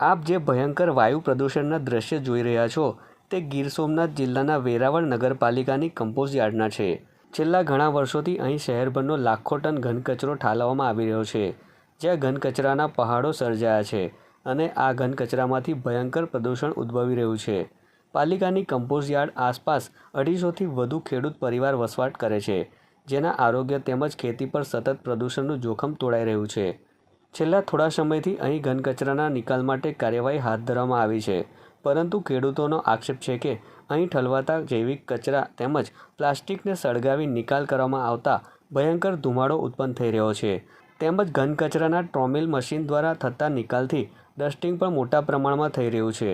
આપ જે ભયંકર વાયુ પ્રદૂષણના દ્રશ્ય જોઈ રહ્યા છો, તે ગીર સોમનાથ જિલ્લાના વેરાવળ નગરપાલિકાની કમ્પોઝ યાર્ડના છે. છેલ્લા ઘણા વર્ષોથી અહીં શહેરભરનો લાખો ટન ઘન કચરો ઠાલવવામાં આવી રહ્યો છે, જ્યાં ઘન કચરાના પહાડો સર્જાયા છે અને આ ઘન કચરામાંથી ભયંકર પ્રદૂષણ ઉદ્ભવી રહ્યું છે. પાલિકાની કમ્પોઝ યાર્ડ આસપાસ અઢીસોથી વધુ ખેડૂત પરિવાર વસવાટ કરે છે, જેના આરોગ્ય તેમજ ખેતી પર સતત પ્રદૂષણનું જોખમ તોડાઈ રહ્યું છે. છેલ્લા થોડા સમયથી અહીં ઘન કચરાના નિકાલ માટે કાર્યવાહી હાથ ધરવામાં આવી છે. પરંતુ ખેડૂતોનો આક્ષેપ છે કે અહીં ઠલવાતા જૈવિક કચરા તેમજ પ્લાસ્ટિકને સળગાવી નિકાલ કરવામાં આવતા ભયંકર ધુમાડો ઉત્પન્ન થઈ રહ્યો છે. તેમજ ઘન કચરાના ટ્રોમિલ મશીન દ્વારા થતા નિકાલથી ડસ્ટિંગ પણ મોટા પ્રમાણમાં થઈ રહ્યું છે.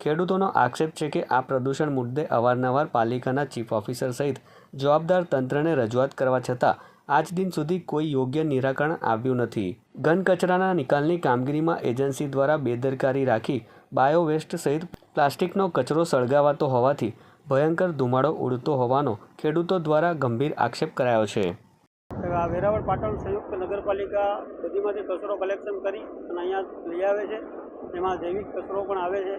ખેડૂતોનો આક્ષેપ છે કે આ પ્રદૂષણ મુદ્દે અવારનવાર પાલિકાના ચીફ ઓફિસર સહિત જવાબદાર તંત્રને રજૂઆત કરવા છતાં આજ દિન સુધી કોઈ યોગ્ય નિરાકરણ આવ્યું નથી. ઘન કચરાના નિકાલની કામગીરીમાં એજન્સી દ્વારા બેદરકારી રાખી બાયો વેસ્ટ સહિત પ્લાસ્ટિકનો કચરો સળગાવાતો હોવાથી ભયંકર ધુમાડો ઉડતો હોવાનો ખેડૂતો દ્વારા ગંભીર આક્ષેપ કરાયો છે. વેરાવળ પાટણ સંયુક્ત નગરપાલિકા બધીમાંથી કચરો કલેક્શન કરી અને અહીંયા લઈ આવે છે. એમાં જૈવિક કચરો પણ આવે છે.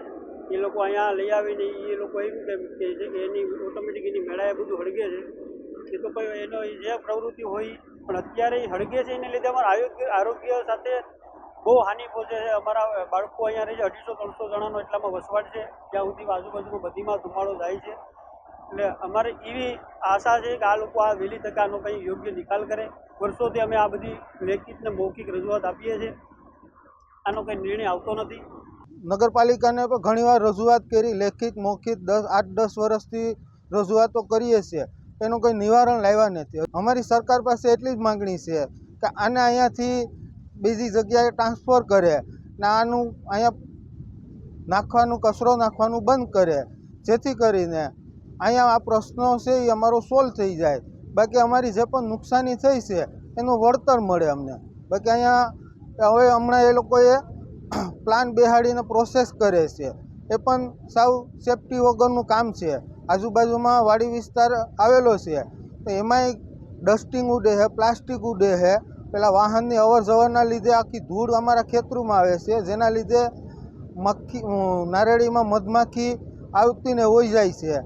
એ લોકો અહીંયા લઈ આવીને એ લોકો એવું કહે છે કે એની ઓટોમેટિક એની મેળાએ બધું હળગે છે. એ કોઈ એનો જે પ્રવૃત્તિ હોય, પણ અત્યારે હળગે છે, એને લીધે અમારા આરોગ્ય આરોગ્ય સાથે બહુ હાનિ પહોંચે છે. અમારા બાળકો અહીંયા રહે છે, અઢીસો, ત્રણસો જણાનો એટલામાં વસવાટ છે, ત્યાં સુધી આજુબાજુમાં બધીમાં ધુમાડો જાય છે. એટલે અમારે એવી આશા છે કે આ લોકો આ વહેલી તકે આનો કંઈ યોગ્ય નિકાલ કરે. વર્ષોથી અમે આ બધી લેખિત ને મૌખિક રજૂઆત આપીએ છીએ. આનો કંઈ નિર્ણય આવતો નથી. નગરપાલિકાને પણ ઘણીવાર રજૂઆત કરી, લેખિત, મૌખિત દસ, આઠ, દસ વર્ષથી રજૂઆતો કરીએ છીએ. એનું કોઈ નિવારણ લાવ્યા નથી. અમારી સરકાર પાસે એટલી જ માગણી છે કે આને અહીંયાથી બીજી જગ્યાએ ટ્રાન્સફર કરે ને આનું અહીંયા નાખવાનું, કચરો નાખવાનું બંધ કરે. જેથી કરીને અહીંયા આ પ્રશ્નો છે એ અમારો સોલ્વ થઈ જાય. બાકી અમારી જે પણ નુકસાની થઈ છે એનું વળતર મળે અમને. બાકી અહીંયા હવે હમણાં એ લોકોએ પ્લાન બેહાડીને પ્રોસેસ કરે છે. એ પણ સાવ સેફટી વગરનું કામ છે. આજુબાજુમાં વાડી વિસ્તાર આવેલો છે. તો એમાંય ડસ્ટિંગ ઉડે છે, પ્લાસ્ટિક ઉડે છે. પેલા વાહનની અવર જવરના લીધે આખી ધૂળ અમારા ખેતરોમાં આવે છે. જેના લીધે મક્ખી નારેળીમાં મધમાખી આવતીને હોઈ જાય છે.